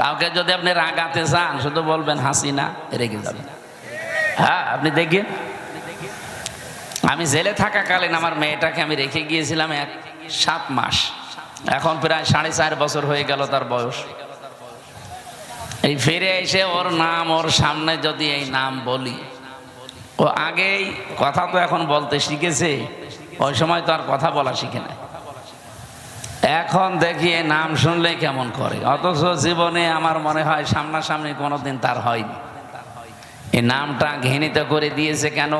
কাউকে যদি আপনি রাগাতে চান, শুধু বলবেন হাসিনা, রেগে যাবেন হ্যাঁ আপনি দেখেন? আমি জেলে থাকাকালীন আমার মেয়েটাকে আমি রেখে গিয়েছিলাম এক সাত মাস। এখন প্রায় সাড়ে চার বছর হয়ে গেল তার বয়স। এই ফিরে এসে ওর নাম, ওর সামনে যদি এই নাম বলি, ও আগেই কথা তো এখন বলতে শিখেছে, ওই সময় তো আর কথা বলা শিখে নাই। এখন দেখি নাম শুনলে কেমন করে। অথচ জীবনে আমার মনে হয় সামনাসামনি কোনোদিন তার হয়নি। এই নামটা ঘৃণিত করে দিয়েছে কেন?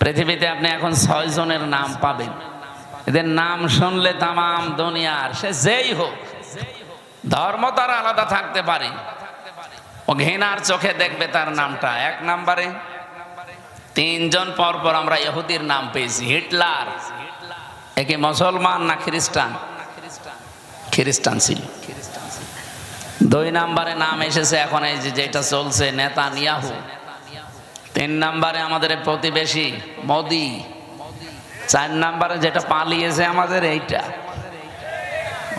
পৃথিবীতে আপনি এখন ছয় জনের নাম পাবেন। এদের নাম শুনলে তামাম দুনিয়ার, সে যেই হোক, ধর্ম তার আলাদা থাকতে পারে। ও ঘৃণার চোখে দেখবে তার নামটা। এক নাম্বারে, তিনজন পর পর আমরা ইহুদির নাম পেয়েছি, হিটলার। একে মুসলমান না খ্রিস্টান? খ্রিস্টান ছিল। দুই নাম্বারে নাম এসেছে এখন এই যে যেটা চলছে নেতা নিয়াহু তিন নাম্বারে আমাদের প্রতিবেশী মোদি। চার নাম্বারে যেটা পালিয়েছে আমাদের এইটা।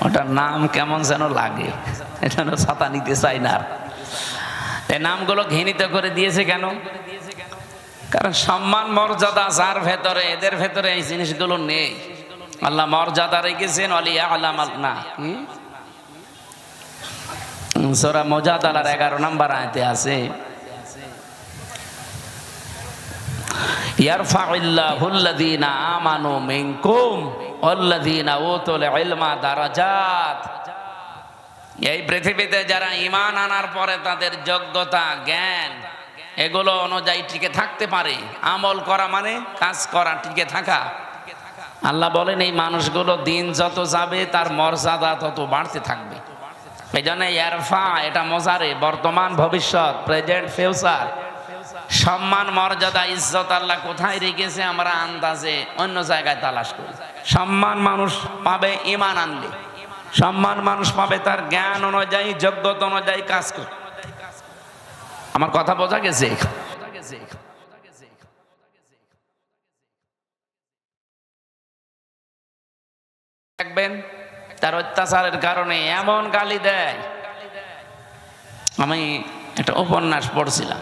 ওটার নাম কেমন যেন লাগে এটা ছাতা নিতে চাই না। এই নামগুলো ঘৃণিত করে দিয়েছে কেন? কারণ সম্মান মর্যাদা যার ভেতরে, এদের ভেতরে এই জিনিসগুলো নেই। আল্লাহ মর্যাদা রেখেছেন অলিয়া আলাম না সোরা মজাদালার এগারো নাম্বার আয়তে আছে। ইয়ারফাউল্লাহুল্লাযীনা আমানু মিনকুম ওয়াল্লাযীনা উতুল ইলমা এই পৃথিবীতে যারা ঈমান আনার পরে তাদের যোগ্যতা, জ্ঞান, এগুলো অনুযায়ী টিকে থাকতে পারে। আমল করা মানে কাজ করা, টিকে থাকা। আল্লাহ বলেন, এই মানুষগুলো দিন যত যাবে, তার মর্যাদা তত বাড়তে থাকবে। এই জন্য ইয়ারফা, এটা মজারে, বর্তমান ভবিষ্যৎ প্রেজেন্ট ফিউচার সম্মান, মর্যাদা, ইজ্জত আল্লাহ কোথায় রেখেছে, আমরা আন্দাজে অন্য জায়গায় তালাশ করি। সম্মান মানুষ পাবে ইমান আনলে সম্মান মানুষ পাবে, তার জ্ঞান অনুযায়ী, যোগ্যতা অনুযায়ী কাজ করে আমার কথা বোঝা গেছে? দেখবেন তার অত্যাচারের কারণে এমন গালি দেয়। আমি একটা উপন্যাস পড়ছিলাম।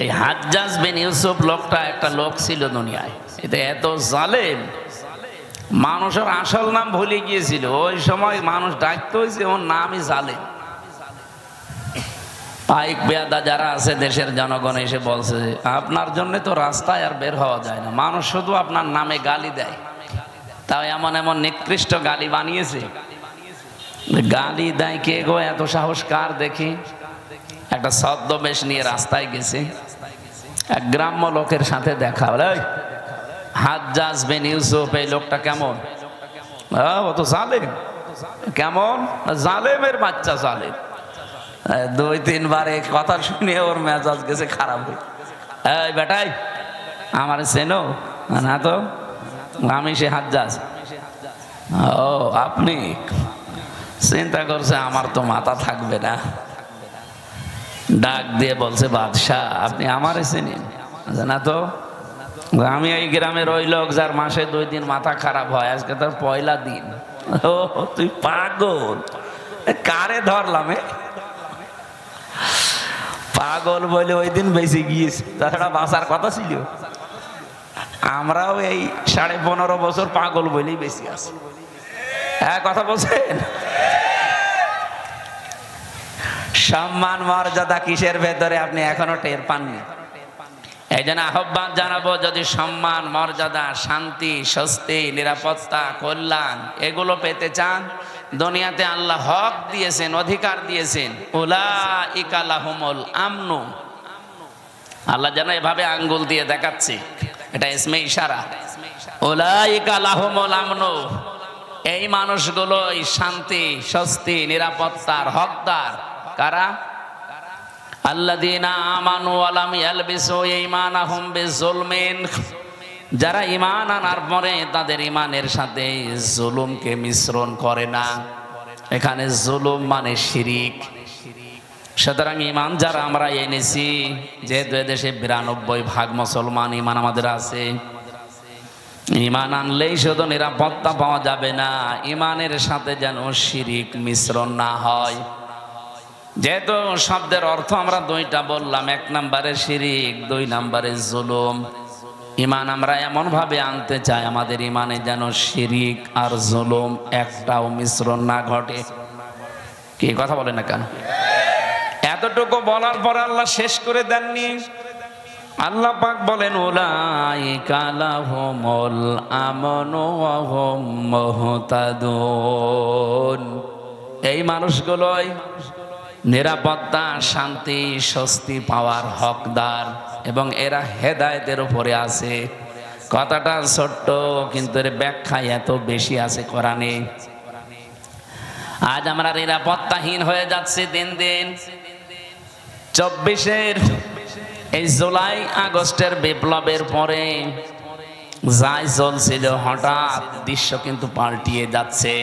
এই হাজ্জাজ বিন ইউসুফ লোকটা একটা লোক ছিল দুনিয়ায়। এটা এত জালেম, মানুষের আসল নাম ভুলে গিয়েছিল। ওই সময় মানুষ ডাকতে হয়েছে ওর নামই জালেম। পাইক বেয়াদা যারা আছে, দেশের জনগণ এসে বলছে, আপনার জন্য তো রাস্তায় আর বের হওয়া যায় না। মানুষ শুধু আপনার নামে গালি দেয়। তাও এমন এমন নিকৃষ্ট গালি বানিয়েছে। গালি দেয় কে গো? এত সাহস কার দেখি? একটা ছদ্মবেশ নিয়ে রাস্তায় গেছে। এক গ্রাম্য লোকের সাথে দেখা বলে "এই, হাজ্জাজ বিন ইউসুফ এই লোকটা কেমন? ও তো জালেম। কেমন? জালেমের বাচ্চা জালেম। দুই তিনবার এই কথা শুনে ওর মেজাজ গেছে খারাপ হয়ে এই বেটাই আমার চেনো। না তো? আমি সে হাজ্জাজ। ও আপনি চিন্তা করছে আমার তো মাথা থাকবে না। ডাক দিয়ে বলছে বাদশাহ আপনি আমারে চিনেন? বলছে, না তো। আমি এই গ্রামের ওই লোক যার মাসে দুই দিন মাথা খারাপ হয় আজকে তার পয়লা দিন। ও তুই পাগল। কারে ধরলাম? পাগল বলে ওই দিন বেঁচে গিয়েছে। তাছাড়া বাঁচার কথা ছিল। আমরাও এই সাড়ে পনেরো বছর পাগল বলেই বেশি আছি। হ্যাঁ কথা বলছেন? সম্মান, মর্যাদা কিসের ভেতরে আপনি এখনও টের পাননি? এই জন্য আহ্বান জানাব, যদি সম্মান, মর্যাদা, শান্তি, স্বস্তি, নিরাপত্তা, কল্যাণ এগুলো পেতে চান, দুনিয়াতে আল্লাহ হক দিয়েছেন, অধিকার দিয়েছেন। আমনু। আল্লাহ যেন এভাবে আঙ্গুল দিয়ে দেখাচ্ছে। এটা ইসমে ইশারা। ওলা ইকালাহমল আমনু এই মানুষগুলো এই শান্তি, স্বস্তি নিরাপত্তার হকদার। কারা? আল্লাযীনা আমানু ওয়া লাম ইয়ালবিসু ঈমানাহুম বিযুলমিন। যারা ঈমান আনার পরে তাদের ঈমানের সাথে জুলুমকে মিশ্রণ করে না। এখানে জুলুম মানে শিরিক। সুতরাং ইমান যারা আমরা এনেছি, যেহেতু দেশে বিরানব্বই ভাগ মুসলমান ইমান আমাদের আছে ইমান আনলেই শুধু নিরাপত্তা পাওয়া যাবে না ইমানের সাথে যেন শিরিক মিশ্রণ না হয়। যেহেতু শব্দের অর্থ আমরা দুইটা বললাম, এক নম্বরে শিরিক, দুই নম্বরে জুলুম। ইমান আমরা এমন ভাবে আনতে চাই, আমাদের ইমানে যেন শিরিক আর জুলুম একটাও মিশ্রণ না ঘটে। কি কথা বলে না কেন? এতটুকু বলার পর আল্লাহ শেষ করে দেননি। আল্লাহ পাক বলেন ওলাই কালাহমল আমন মহতাদুন। এই মানুষগুলোই নিরাপত্তা, শান্তি, স্বস্তি পাওয়ার হকদার এবং এরা হেদায়েতের উপরে আছে। কথাটা ছোট্ট, কিন্তু এর ব্যাখ্যা এত বেশি আছে কোরআনে। আজ আমরা নিরাপত্তাহীন হয়ে যাচ্ছে দিন দিন। চব্বিশের এই জুলাই আগস্টের বিপ্লবের পরে যাই চলছিল, হঠাৎ দৃশ্য কিন্তু পাল্টিয়ে যাচ্ছে।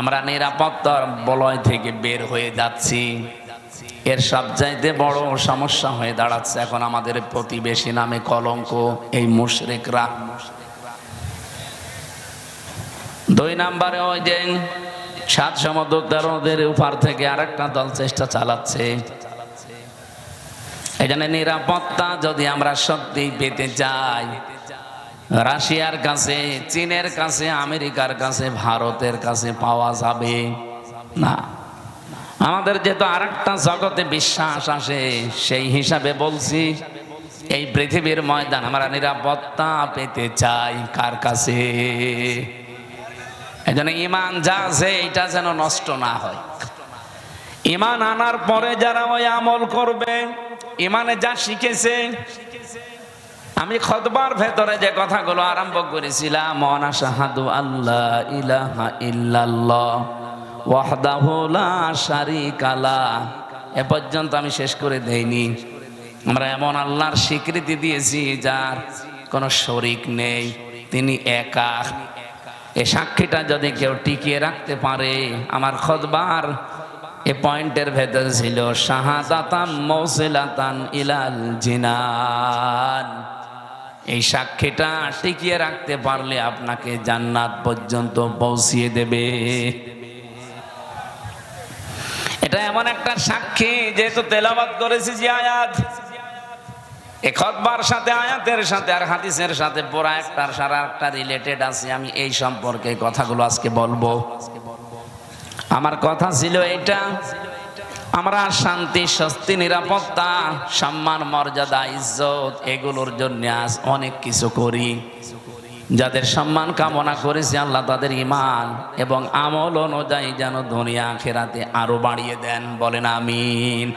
আমরা নিরাপত্তার বলয় থেকে বের হয়ে যাচ্ছি। এর সবচাইতে বড় সমস্যা হয়ে দাঁড়াচ্ছে এখন আমাদের প্রতিবেশী নামে কলঙ্ক, এই মুশরিকরা। দুই নম্বরে ওই যে সাত সমুদ্র তেরোদের উপার থেকে আরেকটা দল চেষ্টা চালাচ্ছে। জন্য নিরাপত্তা যদি আমরা সত্যি পেতে চাই। রাশিয়ার কাছে, চীনের কাছে, আমেরিকার কাছে, ভারতের কাছে পাওয়া যাবে না। আমাদের যেহেতু আরেকটা জগতে বিশ্বাস আসে সেই হিসাবে বলছি, এই পৃথিবীর ময়দান আমরা নিরাপত্তা পেতে চাই। কার কাছে? এই জন্য ইমান যা আছে, এটা যেন নষ্ট না হয়। ইমান আনার পরে যারা ওই আমল করবে ইমানে যা শিখেছে, আমি খতবার ভেতরে যে কথাগুলো আরম্ভ করেছিলাম আল্লাহ ইলাহা ইল্লাল্লাহ, ওয়াহদাহু লা। এ পর্যন্ত আমি শেষ করে দেইনি। আমরা এমন আল্লাহর স্বীকৃতি দিয়েছি, যার কোনো শরিক নেই, তিনি একা। এ সাক্ষীটা যদি কেউ টিকিয়ে রাখতে পারে, আমার খতবার এ পয়েন্টের ভেতর ছিল শাহাদাতান মৌসিলাতান ইলাল জিনান। এই সাক্ষীটা টিকিয়ে রাখতে পারলে আপনাকে জান্নাত পর্যন্ত পৌঁছিয়ে দেবে। এটা এমন একটা সাক্ষী, যেহেতু তেলাবাদ করেছি যে আয়াত। খতবার সাথে, আয়াতের সাথে আর হাদিসের সাথে পুরা একটার সারা একটা রিলেটেড আছে। আমি এই সম্পর্কে কথাগুলো আজকে বলব। আমার কথা ছিল এটা। আমরা শান্তি, স্বস্তি, নিরাপত্তা, সম্মান, মর্যাদা, ইজ্জত এগুলোর জন্য আজ অনেক কিছু করি। যাদের সম্মান কামনা করেছে আল্লাহ তাদের ইমান এবং আমল অনুযায়ী যেন দুনিয়া খেরাতে আরও বাড়িয়ে দেন। বলেন আমিন।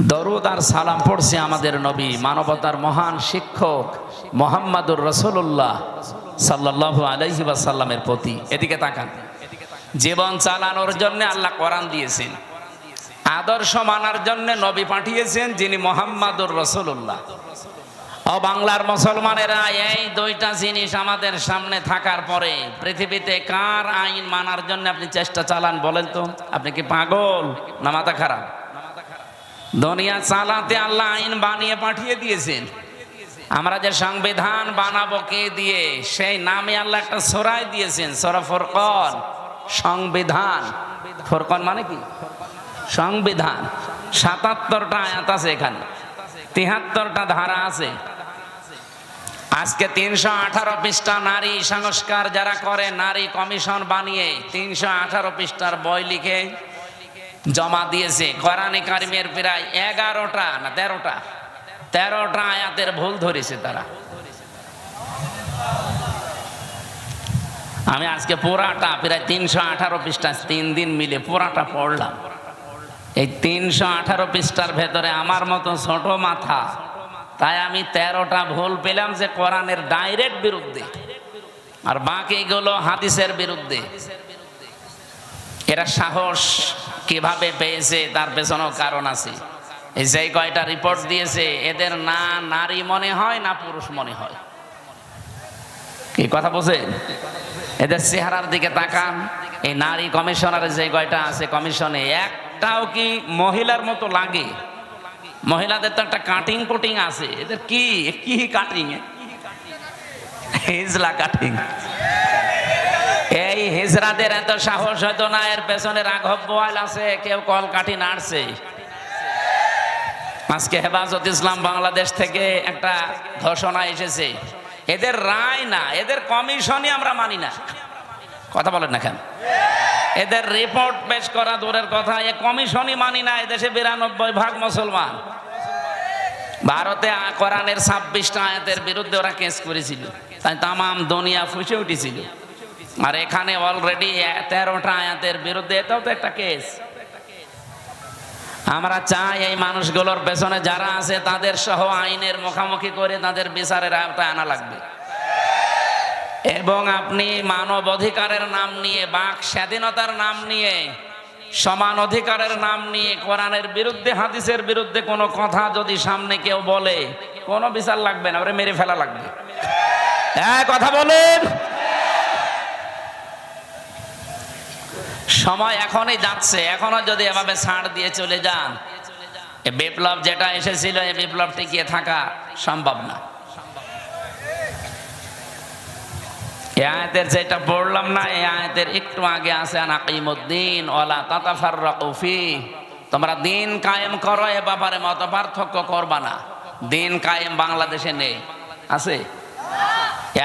দরুদ আর সালাম পড়ছে আমাদের নবী, মানবতার মহান শিক্ষক মোহাম্মদুর রসুল্লাহ সাল্লাহ আলহি সাল্লামের প্রতি। এদিকে তাকান। জীবন চালানোর জন্য আল্লাহ কোরআন দিয়েছেন। আদর্শ মানার জন্য নবী পাঠিয়েছেন, যিনি মোহাম্মদুর রসুল্লাহ ও বাংলার মুসলমানেরা, এই দুইটা জিনিস আমাদের সামনে থাকার পরে পৃথিবীতে কার আইন মানার জন্য আপনি চেষ্টা চালান বলেন তো? আপনি কি পাগল না মাথা খারাপ? দুনিয়া চালাতে আল্লাহ আইন বানিয়ে পাঠিয়ে দিয়েছেন। আমরা যে সংবিধান বানাবো কে দিয়ে, সেই নামে আল্লাহ একটা সরাই দিয়েছেন, সরা ফোরকন। সংবিধান। ফোরকন মানে কি? সংবিধান। সাতাত্তরটা আয়াত আছে এখানে। তিহাত্তরটা ধারা আছে। আজকে তিনশো আঠারো পৃষ্ঠা নারী সংস্কার যারা করে, নারী কমিশন বানিয়ে তিনশো আঠারো পৃষ্ঠার বই লিখে জমা দিয়েছে। কোরআনে কারিমের প্রায় এগারোটা না তেরোটা? তেরোটা আয়াতের ভুল ধরেছে তারা। আমি আজকে পুরাটা প্রায় তিনশো আঠারো পৃষ্ঠা, তিন দিন মিলে পুরাটা পড়লাম। এই তিনশো আঠারো পৃষ্ঠার ভেতরে আমার মতো ছোট মাথা, তাই আমি তেরোটা ভুল পেলাম যে কোরআনের ডাইরেক্ট বিরুদ্ধে আর বাকিগুলো হাদিসের বিরুদ্ধে। এরা সাহস কীভাবে পেয়েছে তার পেছনেও কারণ আছে। এই যে কয়টা রিপোর্ট দিয়েছে, এদের না নারী মনে হয়, না পুরুষ মনে হয়। কি কথা বলছেন এদের চেহারার দিকে তাকান। এই নারী কমিশনারের যে কয়টা আছে কমিশনে, একটাও কি মহিলার মতো লাগে? মহিলাদের তো একটা কাটিং কুটিং আছে। এদের কি? কি কাটিং হেজলা কাটিং এই হিজরাদের এত সাহস হয়তো না, এর পেছনে রাঘব বোয়াল আছে, কেউ কল কাঠি নাড়ছে। আজকে হেফাজত ইসলাম বাংলাদেশ থেকে একটা ঘোষণা এসেছে। এদের রায় না, এদের কমিশনই আমরা মানি না। কথা বলেন না কেন? এদের রিপোর্ট পেশ করা দূরের কথা, এ কমিশনই মানি না এদেশে বিরানব্বই ভাগ মুসলমান। ভারতে কোরআনের ছাব্বিশটা আয়াতের বিরুদ্ধে ওরা কেস করেছিল। তাই তামাম দুনিয়া ফুসে উঠেছিল। আর এখানে অলরেডি তেরোটা আয়াতের বিরুদ্ধে এটাও তো একটা কেস। আমরা চাই এই মানুষগুলোর পেছনে যারা আছে, তাদের সহ আইনের মুখামুখি করে তাদের বিচারের আওতায় আনা লাগবে। এবং আপনি মানব অধিকারের নাম নিয়ে, বাক স্বাধীনতার নাম নিয়ে, সমান অধিকারের নাম নিয়ে, কোরআনের বিরুদ্ধে, হাদিসের বিরুদ্ধে কোনো কথা যদি সামনে কেউ বলে, কোনো বিচার লাগবে না, ওরে মেরে ফেলা লাগবে। হ্যাঁ কথা বলেন। সময় এখনই যাচ্ছে এখনও যদি এভাবে ছাড় দিয়ে চলে যান, এ বিপ্লব যেটা এসেছিল এই বিপ্লব টিকিয়ে থাকা সম্ভব না। এই আয়াতের যেটা পড়লাম না এই আয়াতের একটু আগে আছে আনাকিমুদ্দিন ওলা তাতাফাররাকু ফি। তোমরা দিন কায়েম করো, এ ব্যাপারে মত পার্থক্য করবা না। দিন কায়েম বাংলাদেশে নেই। আছে?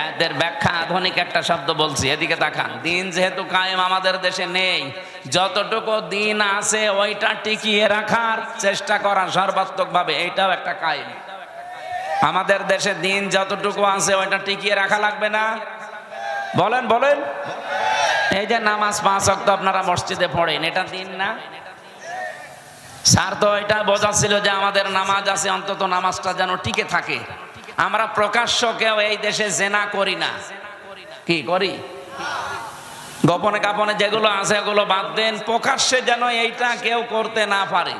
আয়াতের ব্যাখ্যা, আধুনিক একটা শব্দ বলছি, এদিকে তাকান। দিন যেহেতু কায়েম আমাদের দেশে নেই, যতটুকু দিন আছে ওইটা টিকিয়ে রাখার চেষ্টা করা সর্বাত্মক ভাবে এইটাও একটা কায়েম। আমাদের দেশে দিন যতটুকু আছে ওইটা টিকিয়ে রাখা লাগবে না। বলেন বলেন। এই যে নামাজ পাঁচ অক্ট আপনারা মসজিদে পড়েন, এটা দিন না? স্যার তো এটা বোঝাচ্ছিল যে আমাদের নামাজ আছে, অন্তত নামাজটা যেন টিকে থাকে। আমরা প্রকাশ্য কেউ এই দেশে জেনা করি না। কি করি? গোপনে কাপনে যেগুলো আছে ওগুলো বাদ দেন। প্রকাশ্যে যেন এইটা কেউ করতে না পারে।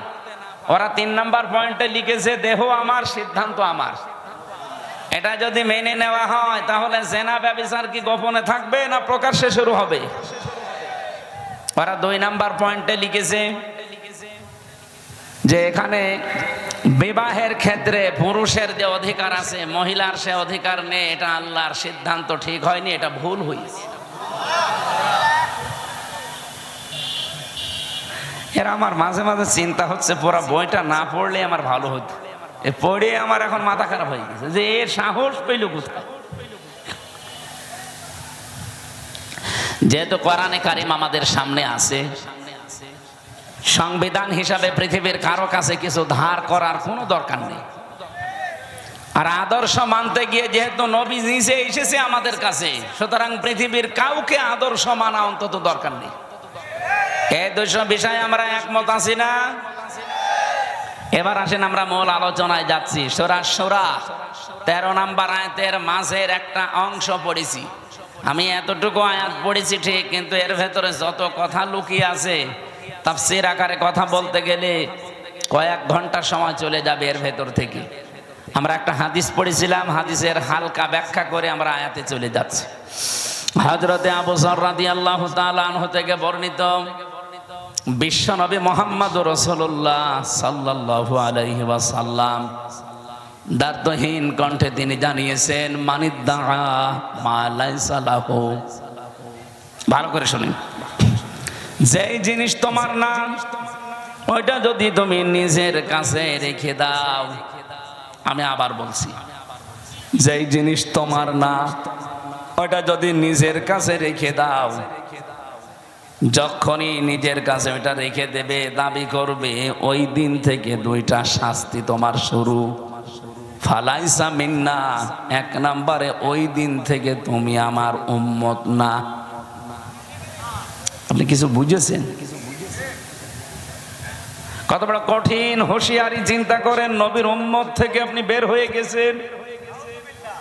ওরা তিন নাম্বার পয়েন্টে লিখেছে, দেহ আমার, সিদ্ধান্ত আমার। এটা যদি মেনে নেওয়া হয়, তাহলে জেনা ব্যবচার কি গোপনে থাকবে না প্রকাশ্যে শুরু হবে? ওরা দুই নাম্বার পয়েন্টে লিখেছে যে এখানে বিবাহের ক্ষেত্রে পুরুষের যে অধিকার আছে, মহিলার সে অধিকার নেই, এটা আল্লাহর সিদ্ধান্ত ঠিক হয়নি, এটা ভুল হয়েছে এর আমার মাঝে মাঝে চিন্তা হচ্ছে, পুরো বইটা না পড়লে আমার ভালো হতো পড়ে আমার এখন মাথা খারাপ হয়ে গেছে, যে এর সাহস পেল কোথায়? যেহেতু কোরআনে কারিম আমাদের সামনে আছে সংবিধান হিসাবে পৃথিবীর কারও কাছে কিছু ধার করার কোনো দরকার নেই। আর আদর্শ মানতে গিয়ে যেহেতু নবী নিজে এসেছে আমাদের কাছে, সুতরাং পৃথিবীর কাউকে আদর্শ মানা অন্তত দরকার নেই। এই দুশো বিষয়ে আমরা একমত আছি না? এবার আসেন আমরা মূল আলোচনায় যাচ্ছি। সোরা সোরা, তেরো নাম্বার আয়াতের মাঝের একটা অংশ পড়েছি। আমি এতটুকু আয়াত পড়েছি ঠিক, কিন্তু এর ভেতরে যত কথা লুকিয়ে আছে তাফসির আকারে কথা বলতে গেলে কয়েক ঘণ্টা সময় চলে যাবে এর ভেতর থেকে। আমরা একটা হাদিস পড়েছিলাম, হাদিসের হালকা ব্যাখ্যা করে আমরা আয়াতে চলে যাচ্ছি। হজরতে আবু সর্রাদি আল্লাহ তালাহ থেকে বর্ণিত বিশ্বনবী মোহাম্মদ রসল্লাহ সাল্লাহ আলাইহি ওয়াসাল্লাম দার্থহীন কণ্ঠে তিনি জানিয়েছেন মানিদ্দা মালাইসালাহ ভালো করে শুনুন। যেই জিনিস তোমার না ওইটা যদি তুমি নিজের কাছে রেখে দাও, আমি আবার বলছি, যেই জিনিস তোমার না ওটা যদি নিজের কাছে রেখে দাও, যখনই নিজের কাছে ওটা রেখে দেবে, দাবি করবে, ওই দিন থেকে দুইটা শাস্তি তোমার শুরু। ফালাইসা মিন্না, এক নম্বরে ওই দিন থেকে তুমি আমার উম্মত না। আপনি কিছু বুঝেছেন? কত বড় কঠিন হুঁশিয়ারি চিন্তা করেন, নবীর উম্মত থেকে আপনি বের হয়ে গেছেন।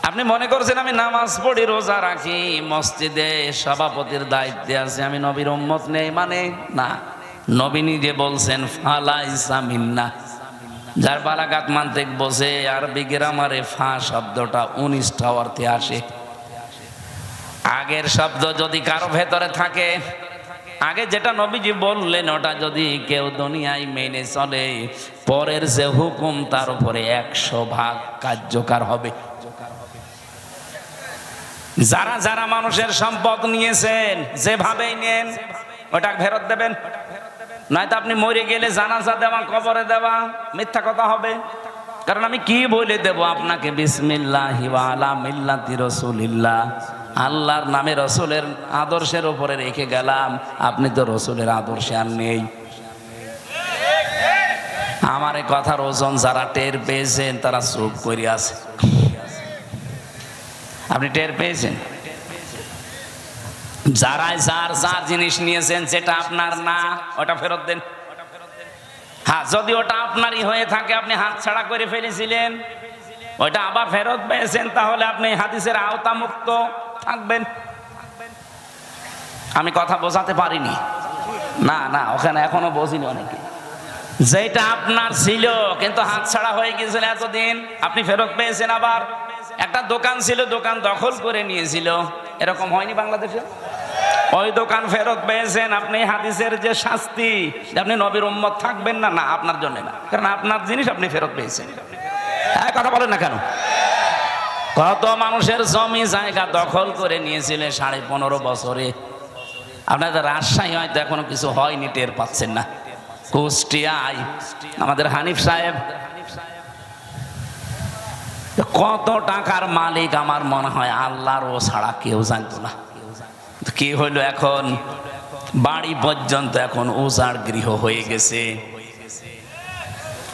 আপনি মনে করছেন আমি নামাজ পড়ি, রোজা রাখি, মসজিদে সভাপতির দায়িত্বে আছে, আমি নবীর উম্মত নেই মানে? না। নবী নিজে বলছেন, ফালাইসা মিন্না। যার বালাগাত মান্তিক বসে, আরবি গ্রামারে ফা শব্দটা উনিশটা অর্থে আসে। আগের শব্দ যদি কারও ভেতরে থাকে আগে যেটা নবীজি বললেন, ওটা যদি কেউ দুনিয়ায় মেনে চলে, পরের যে হুকুম, তার উপরে একশো ভাগ কার্যকর হবে। যারা যারা মানুষের সম্পদ নিয়েছেন, যেভাবেই নেন, ওটা ফেরত দেবেন। নয়তো আপনি মরে গেলে জানাজা দেওয়া, কবরে দেওয়া, মিথ্যা কথা হবে। কারণ আমি কি বলে দেব আপনাকে? বিসমিল্লাহ মিল্লাতি রসুলিল্লাহ। আল্লাহর নামে রসুলের আদর্শের ওপরে রেখে গেলাম। আপনি তো রসুলের আদর্শে আর নেই। আমার এই কথার ওজন যারা টের পেয়েছেন, তারা চুপ করে আছে। আপনি টের পেয়েছেন? যারাই যার যার জিনিস নিয়েছেন, যেটা আপনার না, ওটা ফেরত দেন। হ্যাঁ যদি ওটা আপনারই হয়ে থাকে, আপনি হাত ছাড়া করে ফেলেছিলেন ওইটা আবার ফেরত পেয়েছেন, তাহলে আপনি হাদিসের আওতা মুক্ত থাকবেন। আমি কথা বোঝাতে পারিনি। না না, ওখানে এখনও বোঝিনি অনেকে। যেটা আপনার ছিল, কিন্তু হাত ছাড়া হয়ে গিয়েছিল এতদিন, আপনি ফেরত পেয়েছেন আবার। একটা দোকান ছিল, দোকান দখল করে নিয়েছিল। এরকম হয়নি বাংলাদেশে? ওই দোকান ফেরত পেয়েছেন আপনি, হাদিসের যে শাস্তি আপনি নবীর উম্মত থাকবেন না না, আপনার জন্য না। কারণ আপনার জিনিস আপনি ফেরত পেয়েছেন। হ্যাঁ কথা বলেন না কেন? কত মানুষের জমি জায়গা দখল করে নিয়েছিলেন সাড়ে পনেরো বছরে? আপনাদের রাজশাহী হয়তো এখনও কিছু হয়নি, টের পাচ্ছেন না। কুষ্টিয়ায় আমাদের হানিফ সাহেব। কত টাকার মালিক আমার মনে হয় আল্লাহর ও ছাড়া কেউ জানতো না। কি হইল এখন? বাড়ি পর্যন্ত এখন উজাড় গৃহ হয়ে গেছে।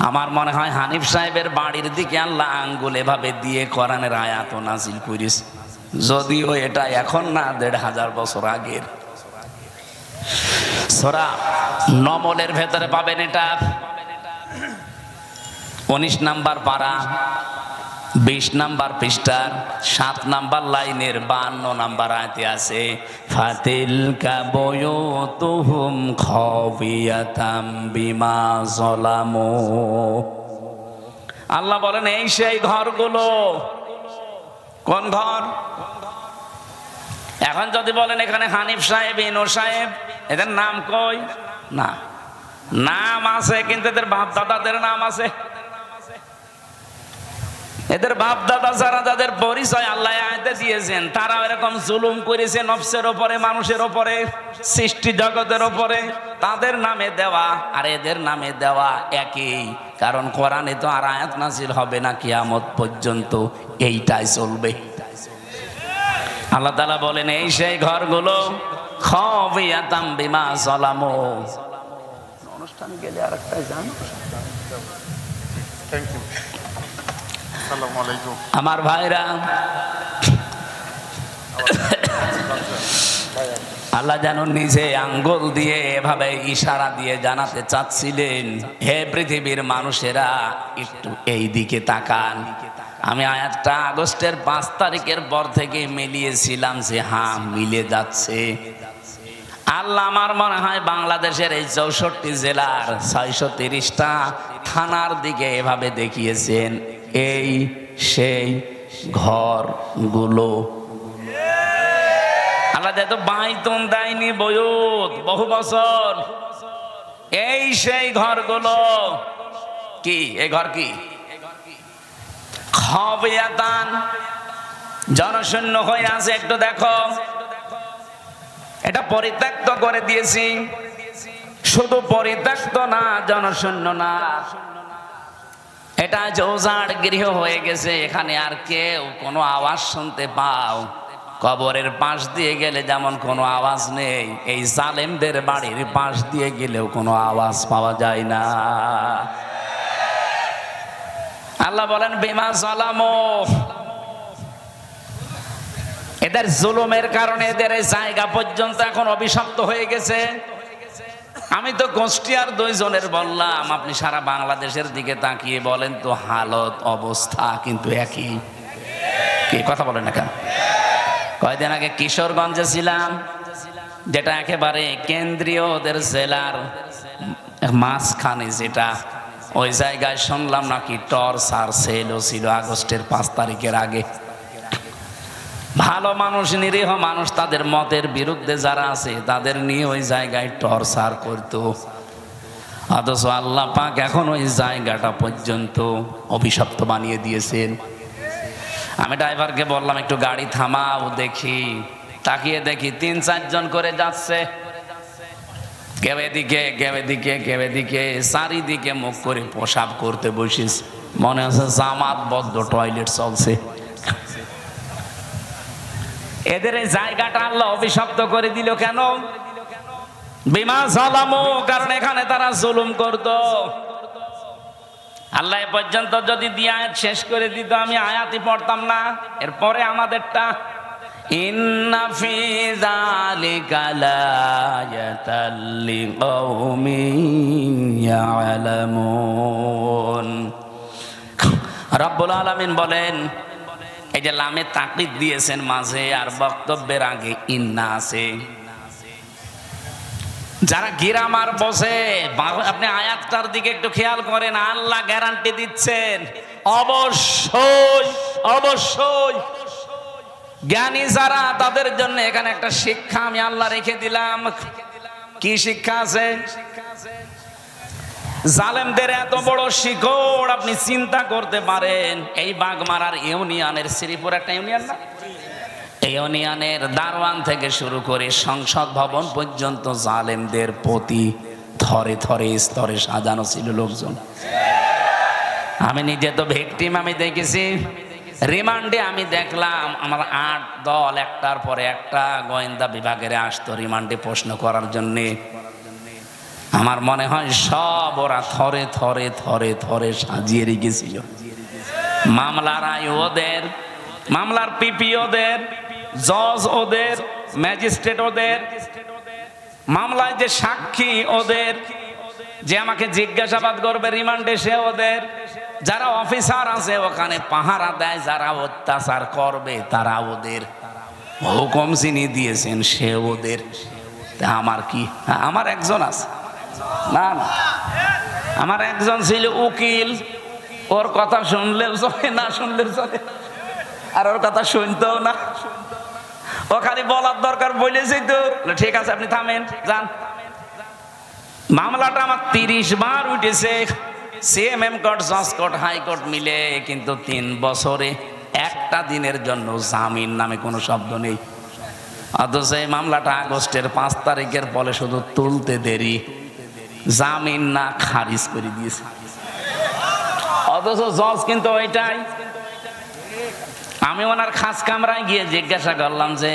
আমার মনে হয় হানিফ সাহেবের বাড়ির দিকে আল্লাহ আঙ্গুল এভাবে দিয়ে কোরআনের আয়াত নাজিল করিস যদিও এটা এখন না, দেড় হাজার বছর আগের। সরা, নমলের ভেতরে পাবেন এটা। উনিশ নাম্বার পাড়া বিশ নাম্বার পৃষ্ঠার সাত নাম্বার লাইনের বান্ন নাম্বার আয়তে আছে, ফাতিল কাবয়তুহুম খবিয়াতাম বিমা জলামো আল্লাহ বলেন, এই সেই ঘরগুলো। কোন ঘর? এখন যদি বলেন এখানে হানিফ সাহেব, ইনো সাহেব, এদের নাম কই? না। নাম আছে, কিন্তু এদের বাপ দাদাদের নাম আছে। এদের বাপ দাদা যারা, যাদের পরিচয় আল্লাহ আয়তে দিয়েছেন তারা এরকম জুলুম করেছে নফসের ওপরে, মানুষের ওপরে, সৃষ্টি জগতের ওপরে। তাদের নামে দেওয়া আর এদের নামে দেওয়া একই। কারণ কোরআনে তো আর আয়াত নাজিল হবে না কিয়ামত পর্যন্ত, এইটাই চলবে। আল্লাহ তালা বলেন, এই সেই ঘরগুলো, খবিয়াতাম বিমা সলামো অনুষ্ঠান গেলে আর একটাই যান। থ্যাংক ইউ আমার ভাইরা। আল্লাহ যেন নিজে আঙ্গুল দিয়ে এভাবে ইশারা দিয়ে জানাতে চাচ্ছিলেন, হে পৃথিবীর মানুষেরা, একটু এই দিকে তাকান। আমি আয়াতটা আগস্টের পাঁচ তারিখের পর থেকে মিলিয়েছিলাম যে হ্যাঁ মিলে যাচ্ছে। আল্লাহ আমার মনে হয় বাংলাদেশের এই চৌষট্টি জেলার ছয়শো তিরিশটা থানার দিকে এভাবে দেখিয়েছেন। এই সেই ঘরগুলো। আল্লাহ যেহেতু বাইতন দেয়নি বয়ুত, বহু বছর। এই সেই ঘরগুলো। কি? এই ঘর কি? খবিয়াতান। জনশূন্য হয়ে আছে, একটু দেখো। এটা পরিত্যক্ত করে দিয়েছি। শুধু পরিত্যক্ত না, জনশূন্য না। এটা জৌজাড় গৃহ হয়ে গেছে, এখানে আর কেউ কোনো আওয়াজ শুনতে পাও। কবরের পাশ দিয়ে গেলে যেমন কোনো আওয়াজ নেই, এই জালেমদের বাড়ির পাশ দিয়ে গেলেও কোনো আওয়াজ পাওয়া যায় না। আল্লাহ বলেন, বিমা সালামো এদের জুলুমের কারণে এদের জায়গা পর্যন্ত এখন অভিশপ্ত হয়ে গেছে। আমি তো কুষ্টিয়ার দুইজনের বললাম, আপনি সারা বাংলাদেশের দিকে তাকিয়ে বলেন তো, হালত, অবস্থা কিন্তু একই। কি, কথা বলেন না কেন? কয়দিন আগে কিশোরগঞ্জে ছিলাম, যেটা একেবারে কেন্দ্রীয় ওদের জেলার মাঝখানে যেটা। ওই জায়গায় শুনলাম নাকি টর্চ আর সেলও ছিল আগস্টের পাঁচ তারিখের আগে। ভালো মানুষ, নিরীহ মানুষ, তাদের মতের বিরুদ্ধে যারা আছে, তাদের নিয়ে ওই জায়গায় টর্চার করত। অথচ আল্লাহ পাক এখন ওই জায়গাটা পর্যন্ত অভিশপ্ত বানিয়ে দিয়েছেন। আমি ড্রাইভারকে বললাম, একটু গাড়ি থামাও, দেখি। তাকিয়ে দেখি তিন চারজন করে যাচ্ছে। কেউ এদিকে কেউ এদিকে কেউ এদিকে, চারিদিকে মুখ করে পোশাক করতে বসিস। মনে হচ্ছে জামাত বদ্ধ, টয়লেট চলছে। এদের এই জায়গাটা আল্লাহ অভিশপ্ত করে দিল কেন? বিমা সালামু কারণ এখানে তারা জুলুম করত। আল্লাহ পর্যন্ত যদি দিয়ে আয়াত শেষ করে দিত, আমি আয়াতই পড়তাম না। এরপরে আমাদেরটা রব্বুল আলামিন বলেন এই যে লামে তাকলিদ দিয়েছেন মাঝে আর বক্তব্যের আগে ইন্না আছে। যারা গিরামার বসে আপনি আয়াতটার দিকে একটু খেয়াল করেন, আল্লাহ গ্যারান্টি দিচ্ছেন, অবশ্যই অবশ্যই। জ্ঞানী যারা, তাদের জন্য এখানে একটা শিক্ষা আমি আল্লাহ রেখে দিলাম। কি শিক্ষা আছে? জালেমদের এত বড় শিকড়, আপনি চিন্তা করতে পারেন, এই বাগমারার ইউনিয়নের শ্রীপুর একটা ইউনিয়ন না? ইউনিয়নের দারওয়ান থেকে শুরু করে সংসদ ভবন পর্যন্ত জালেমদের প্রতি থরে থরে স্তরে সাজানো ছিল লোকজন। আমি নিজে তো ভিকটিম, আমি দেখেছি। রিমান্ডে আমি দেখলাম, আমার আট দল একটার পরে একটা গোয়েন্দা বিভাগের আসতো রিমান্ডে প্রশ্ন করার জন্যে। আমার মনে হয় সব ওরা থরে থরে থরে থরে সাজিয়ে রেখেছিল। মামলার আয় ওদের, মামলার পিপি ওদের, জজ ওদের, ম্যাজিস্ট্রেট ওদের, মামলায় যে সাক্ষী ওদের, যে আমাকে জিজ্ঞাসাবাদ করবে, রিমান্ডে সে ওদের, যারা অফিসার আছে ওখানে পাহারা দেয়, যারা অত্যাচার করবে, তারা ওদের হুকুম চিনি দিয়েছেন, সে ওদের। আমার কি, আমার একজন আছে। না না আমার একজন ছিল উকিল, ওর কথা শুনলেও চলে, না শুনলেও চলে। আর ওর কথা শুনতেও না। ও খালি বলার দরকার বলেছি তো। ঠিক আছে, আপনি থামেন, যান। মামলাটা আমার তিরিশ বার উঠেছে। সিএমএম কোর্ট, জজ কোর্ট হাইকোর্ট মিলে কিন্তু তিন বছরে একটা দিনের জন্য জামিন নামে কোনো শব্দ নেই। অথচ এই মামলাটা আগস্টের পাঁচ তারিখের পরে শুধু তুলতে দেরি। জামিন না খারিজ করে দিয়েছে। অথচ জজ কিন্তু ওইটাই। আমি ওনার খাস কামরায় গিয়ে জিজ্ঞাসা করলাম যে,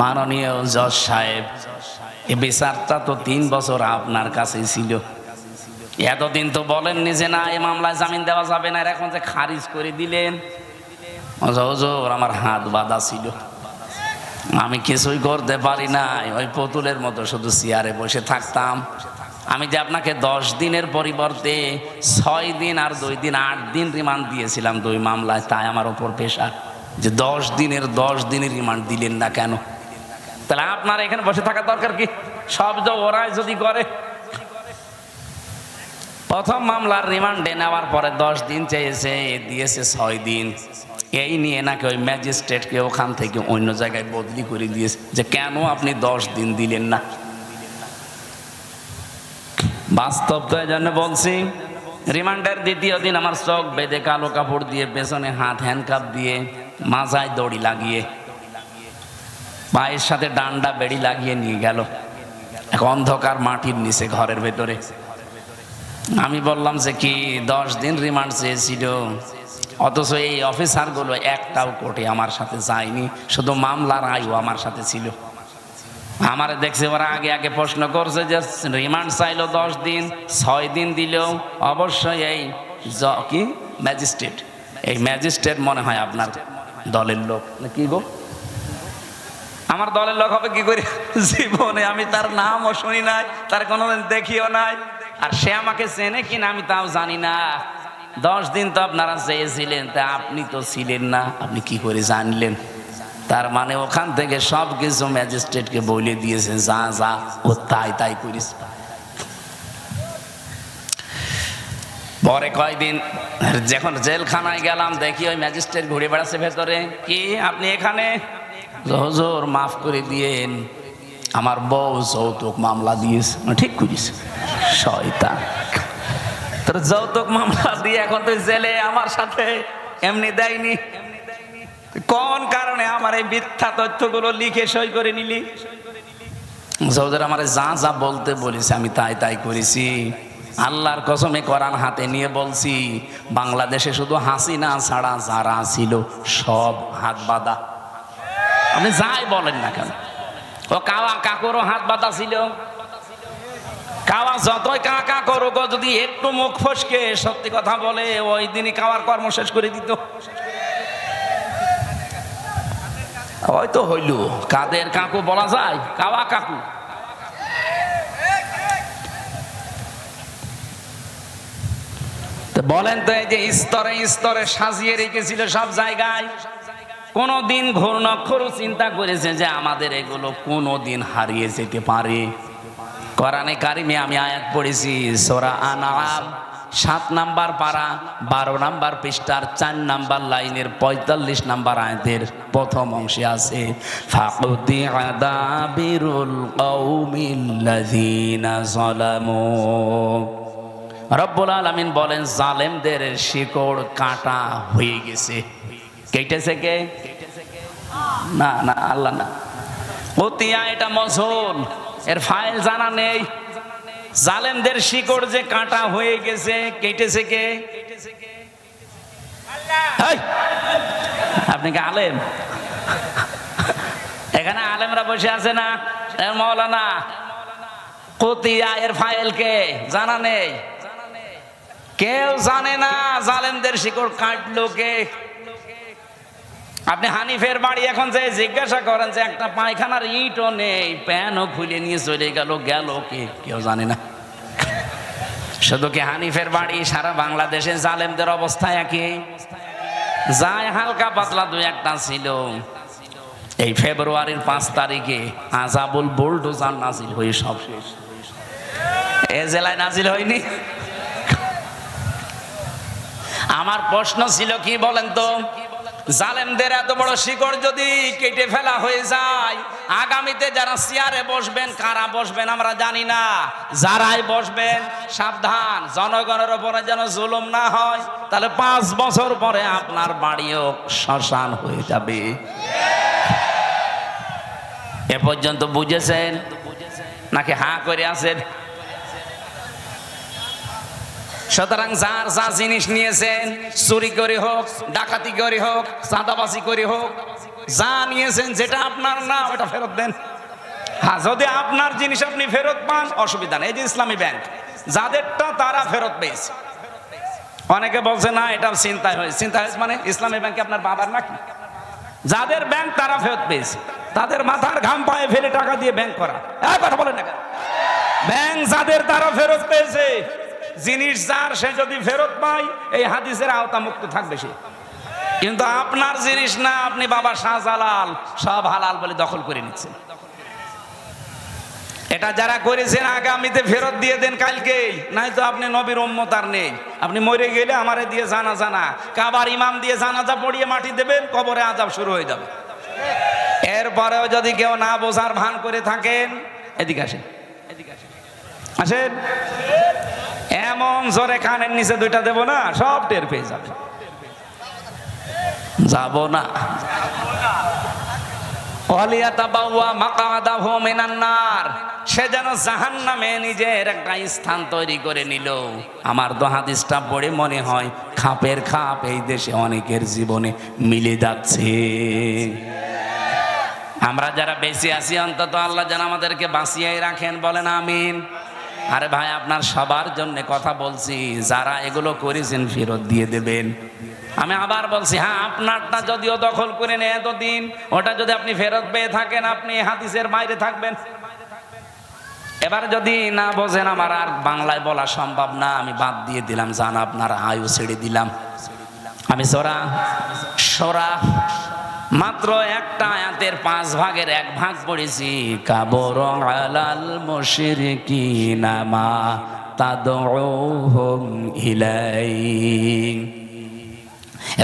মাননীয় জজ সাহেব, এ বিচারটা তো তিন বছর আপনার কাছেই ছিল। এতদিন তো বলেননি যে না এই মামলায় জামিন দেওয়া যাবে না। এখন যে খারিজ করে দিলেন আমার হাত বাঁধা ছিল। আমি কিছুই করতে পারি নাই। ওই পুতুলের মতো শুধু চেয়ারে বসে থাকতাম। আমি যে আপনাকে দশ দিনের পরিবর্তে ছয় দিন আর দুই দিন, আট দিন রিমান্ড দিয়েছিলাম দুই মামলায়, তাই আমার ওপর পেশা যে দশ দিনের দশ দিনের রিমান্ড দিলেন না কেন? তাহলে আপনার এখানে বসে থাকা দরকার কি? সব যে ওরাই যদি করে। প্রথম মামলার রিমান্ডে নেওয়ার পরে দশ দিন চেয়েছে, দিয়েছে ছয় দিন। এই নিয়ে নাকি ওই ম্যাজিস্ট্রেটকে ওখান থেকে অন্য জায়গায় বদলি করে দিয়েছে যে কেন আপনি দশ দিন দিলেন না? বাস্তব তো এই জন্য বলছি রিমান্ডের দ্বিতীয় দিন আমার চোখ বেঁধে কালো কাপড় দিয়ে পেছনে হাত হ্যান্ডকাপ দিয়ে মাথায় দড়ি লাগিয়ে পায়ের সাথে ডান্ডা বেড়ি লাগিয়ে নিয়ে গেল। এক অন্ধকার মাটির নিচে ঘরের ভেতরে। আমি বললাম যে কি দশ দিন রিমান্ড চেয়েছিল অথচ এই অফিসারগুলো একটাও কোর্টে আমার সাথে যায়নি। শুধু মামলার আয়ু আমার সাথে ছিল। আমার দেখছে, ওরা আগে আগে প্রশ্ন করছে যে, রিমান্ড চাইলো দশ দিন, ছয় দিন দিলেও অবশ্যই এই কি? ম্যাজিস্ট্রেট। এই ম্যাজিস্ট্রেট মনে হয় আপনার দলের লোক। কি গো? আমার দলের লোক হবে কি করে? জীবনে আমি তার নামও শুনি নাই, তার কোনোদিন দেখিও নাই। আর সে আমাকে চেনে কিনা আমি তাও জানি না। দশ দিন তো আপনারা চেয়েছিলেন, তা আপনি তো ছিলেন না। আপনি কি করে জানলেন? তার মানে ওখান থেকে সব কিছু ম্যাজিস্ট্রেটকে বলে দিয়েছে যা যা, ও তাই তাই করিস। পরে কয়দিন যখন জেলখানায় গেলাম, দেখি ওই ম্যাজিস্ট্রেট ঘুরে বেড়াচ্ছে ভেতরে। কি, আপনি এখানে? হুজুর, মাফ করে দিয়েন। আমার বউ যৌতুক মামলা দিয়েছে। ঠিক করিস। শয়তান। তোর যৌতুক মামলা দিয়ে এখন তুই জেলে আমার সাথে এমনি দেয়নি। কোন কারণে আমার এই মিথ্যা তথ্যগুলো লিখে সই করে নিলি? সৌদের আমার যা যা বলতে বলেছে আমি তাই তাই করেছি। আল্লাহর কসমে করান হাতে নিয়ে বলছি, বাংলাদেশে শুধু হাসিনা ছাড়া যারা ছিল সব হাত বাঁধা। আপনি যাই বলেন না কেন? ও কাওয়া কাকুরও হাত বাঁধা ছিল। কাওয়া যতই কাকা করুক যদি একটু মুখ ফসকে, সত্যি কথা বলে, ওই দিনই কাওয়ার কর্ম শেষ করে দিত। হয়তো হইল। কাদের কাকু বলা যায়? কাওয়া কাকু। বলেন তো, এই যে স্তরে স্তরে সাজিয়ে রেখেছিল সব জায়গায় কোনো দিন ঘূর্ণক্ষরও চিন্তা করেছে যে আমাদের এগুলো কোনো দিন হারিয়ে যেতে পারে। কোরআনে কারিমে আমি আয়াত পড়েছি, সোরা আনাম সাত নাম্বার পারা, বারো নাম্বার পৃষ্ঠার চার নাম্বার লাইনের পঁয়তাল্লিশ নাম্বার আয়াতের প্রথম অংশে আছে, ফাকুতি আদাবিরুল কৌমিল্লাযীনা যালামু। রব্বুল আলামিন বলেন, জালেমদের শিকড় কাটা হয়ে গেছে। কেটেছে কে? না না, আল্লাহ না। অতিয়া এটা মজল এর ফাইল জানা নেই। জালেমদের শিকড় যে কাটা হয়ে গেছে, কেটেছে কে! আপনি কি আলেম? এখানে আলেমরা বসে আছে না? মৌলানা, কতিয়া এর ফাইল কে? জানা নেই। কেউ জানে না জালেমদের শিকড় কাটলো কে? আপনি হানিফের বাড়ি এখন যে জিজ্ঞাসা করেন যে একটা পায়খানার ইটও নেই, প্যানও খুলে নিয়ে চলে গেল গেল কে? কেউ জানে না। শুধু কি হানিফের বাড়ি, সারা বাংলাদেশে জালেমদের অবস্থা একই? যায় হালকা পাতলা দুই একটা ছিল। এই ফেব্রুয়ারির পাঁচ তারিখে আজাবুল বুলডোজার নাজিল হয়ে সব শেষ। এ জেলায় নাজিল হয়নি? আমার প্রশ্ন ছিল কি বলেন তো? জালেমদের এত বড় শিকড় যদি কেটে ফেলা হয়ে যায়, আগামীতে যারা চেয়ারে বসবেন, কারা বসবেন আমরা জানি না। যারাই বসবেন, সাবধান, জনগণের উপরে যেন জুলুম না হয়, তাহলে পাঁচ বছর পরে আপনার বাড়িও শ্মশান হয়ে যাবে। এ পর্যন্ত বুঝেছেন? নাকি হাঁ করে আছেন? সুতরাং যার যা জিনিস নিয়েছেন, চুরি করে হোক, ডাকাতি করে হোক, চাঁদাবাজি করে হোক, যা নিয়েছেন যেটা আপনার না ওটা ফেরত দেন। হ্যাঁ যদি আপনার জিনিস আপনি ফেরত পান, অসুবিধা নেই। এই যে ইসলামী ব্যাংক, যাদেরটা তারা ফেরত পেয়েছে। অনেকে বলছে, না এটা চিন্তায় হয়েছে। চিন্তা হয়েছে মানে ইসলামী ব্যাংকে আপনার বাবার নাকি? যাদের ব্যাংক তারা ফেরত পেয়েছে, তাদের মাথার ঘাম পায়ে ফেলে টাকা দিয়ে ব্যাংক করা। কথা বলেন না? ব্যাংক যাদের তারা ফেরত পেয়েছে জিনিস যার, সে যদি ফেরত পায়, এই হাদিসের আওতা মুক্ত থাকবে সে। কিন্তু আপনার জিনিস না, আপনি বাবা শাহজালাল, সব হালাল বলে দখল করে নিচ্ছেন। এটা যারা করেছেন, আগামীতে ফেরত দিয়ে দেন কালকেই নাই তো আপনি নবীর উম্মত আর নেই। আপনি মরে গেলে আমারে দিয়ে জানা জানা। কাবার ইমাম দিয়ে জানাজা পড়িয়ে মাটি দেবেন, কবরে আজাব শুরু হয়ে যাবে। এরপরেও যদি কেউ না বোঝার ভান করে থাকেন, এদিকে আসেন। আসেন। এমন জোরে কানের নিচে দুইটা দেব না, সব টের পেয়ে যাবে। যাব না। সে যেন জাহান্নামে নিজের একটা স্থান তৈরি করে নিল। আমার পড়ে মনে হয় খাপের খাপ এই দেশে অনেকের জীবনে মিলে যাচ্ছে। আমরা যারা বেঁচে আছি, অন্তত আল্লাহ যেন আমাদেরকে বাঁচিয়ে রাখেন, বলেন আমিন। আরে ভাই, আপনার সবার জন্য কথা বলছি। যারা এগুলো করেছেন, ফেরত দিয়ে দেবেন। আমি আবার বলছি হ্যাঁ আপনারটা যদিও দখল করে নেয় এতদিন, ওটা যদি আপনি ফেরত পেয়ে থাকেন, আপনি হাদিসের বাইরে থাকবেন। এবার যদি না বোঝেন, আমার আর বাংলায় বলা সম্ভব না, আমি বাদ দিয়ে দিলাম, জান আপনার আয়ু ছেড়ে দিলাম। আমি সরা সরা। মাত্র একটা আয়াতের পাঁচ ভাগের এক ভাগ পড়েছি। কাবর আলাল মশির কি নামা তাদ ইলাই